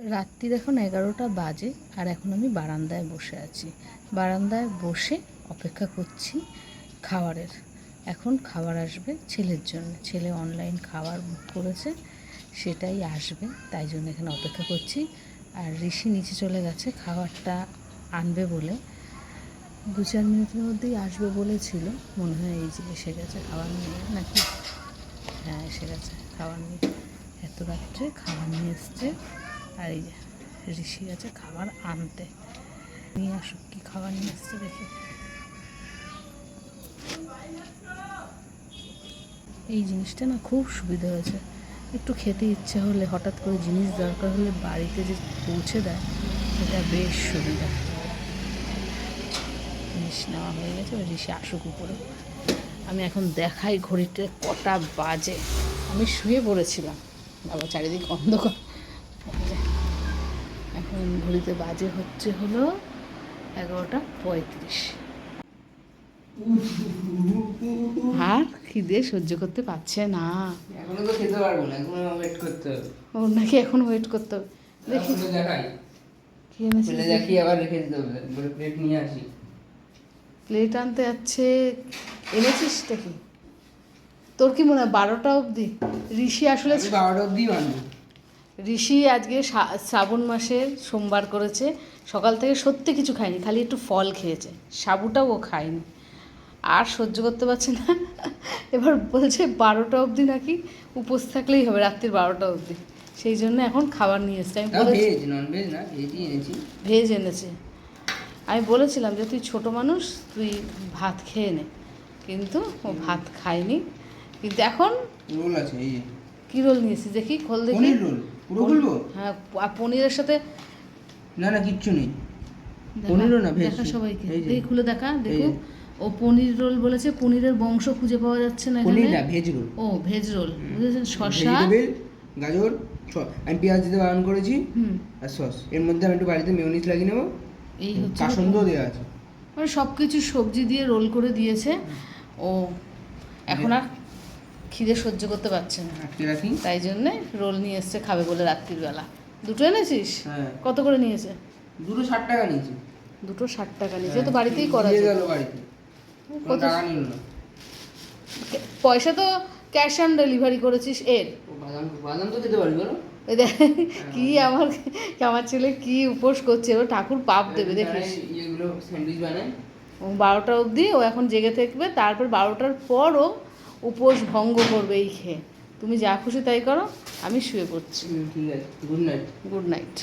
রাত্রির এখন এগারোটা বাজে, আর এখন আমি বারান্দায় বসে আছি। বারান্দায় বসে অপেক্ষা করছি খাবারের। এখন খাবার আসবে ছেলের জন্য। ছেলে অনলাইন খাবার বুক করেছে, সেটাই আসবে, তাই জন্য এখানে অপেক্ষা করছি। আর ঋষি নিচে চলে গেছে, খাবারটা আনবে বলে। দু চার মিনিটের মধ্যেই আসবে বলেছিল, মনে হয় এই যে এসে গেছে খাবার নিয়ে, নাকি? হ্যাঁ এসে গেছে, খাবার নিয়ে। এত রাত্রে খাবার নিয়ে এসছে। আর এই ঋষি আছে খাবার আনতে। নিয়ে আসুক কি খাবার নিয়ে আসছে দেখি। এই জিনিসটা না খুব সুবিধা হয়েছে। একটু খেতে ইচ্ছে হলে, হঠাৎ করে জিনিস দরকার হলে বাড়িতে যে পৌঁছে দেয়, সেটা বেশ সুবিধা। জিনিস নেওয়া হয়ে গেছে, এবার ঋষি আসুক উপরে। আমি এখন দেখাই ঘড়িটা কটা বাজে। আমি শুয়ে পড়েছিলাম। বাবা চারিদিক অন্ধকার। এখন ঘড়িতে বাজে হচ্ছে হলো এগারোটা পঁয়ত্রিশ। আর খিদে সহ্য করতে পারছে না। এখনও তো খেতে পারব না এখনও ওয়েট করতে হবে। ওর নাকি এখন ওয়েট করতে হবে? দেখি। ফেলে দেখি আবার রেখে দিতে হবে বলে প্লেট নিয়ে আসি। প্লেট আনতে যাচ্ছে এনেছিস কি তোর কি মনে হয় বারোটা অবধি? ঋষি আসলে বারোটা অব্দি বানবো। ঋষি আজকে শ্রাবণ মাসের সোমবার করেছে সকাল থেকে সত্যি কিছু খায়নি খালি একটু ফল খেয়েছে সাবুটাও ও খায়নি। আর সহ্য করতে পারছে না। এবার বলছে বারোটা অবধি নাকি উপোস থাকলেই হবে রাত্রির বারোটা অবধি। সেই জন্য এখন খাবার নিয়ে এসছে। আমি বলেছি ভেজ এনেছি। আমি বলেছিলাম যে তুই ছোট মানুষ তুই ভাত খেয়ে নে। কিন্তু ও ভাত খায়নি। কিন্তু এখন রোল আছে এই কী রোল নিয়েছিস? দেখি খোল দেখি। পনির রোল? পুরো খুলবো হ্যাঁ আর পনিরের সাথে না না কিচ্ছু নেই। পনিরও না, ভেজ। দেখা সবাইকে। এই দেখি খুলে দেখা দেখো। ও পনির রোল বলেছে পনিরের বংশ খুঁজে পাওয়া যাচ্ছে না পনির না ভেজ রোল। ও ভেজ রোল। বুঝেছেন? শসা। গাজর আমি পেঁয়াজ দিতে বারণ করেছি। হুম। আর সস। এর মধ্যে আমি একটু বাড়িতে মেয়নিজ লাগিয়ে নেব। এই হচ্ছে কাসন্দও দেওয়া আছে। মানে সব কিছু সবজি দিয়ে রোল করে দিয়েছে। ও এখন আর খিদে সহ্য করতে পারছে না। তাই জন্যে রোল নিয়ে এসছে খাবে বলে রাত্রির বেলা দুটো এনেছিস? হ্যাঁ। কত করে নিয়েছে? দুটো ষাট টাকা নিয়েছি। দুটো ষাট টাকা নিয়েছে তো বাড়িতেই করা যায় পয়সা তো ক্যাশ অন ডেলিভারি করেছিস এর। বাদাম বাদাম তো খেতে পারি বলো। দেখ কি আমার আমার ছেলে কি উপোস করছে এবার ঠাকুর পাপ দেবে দেখিস। ও বারোটা অবধি ও এখন জেগে থাকবে তারপর বারোটার পরও উপোস ভঙ্গ করবে এই খেয়ে। তুমি যা খুশি তাই করো আমি শুয়ে পড়ছি। ঠিক আছে। Good night good night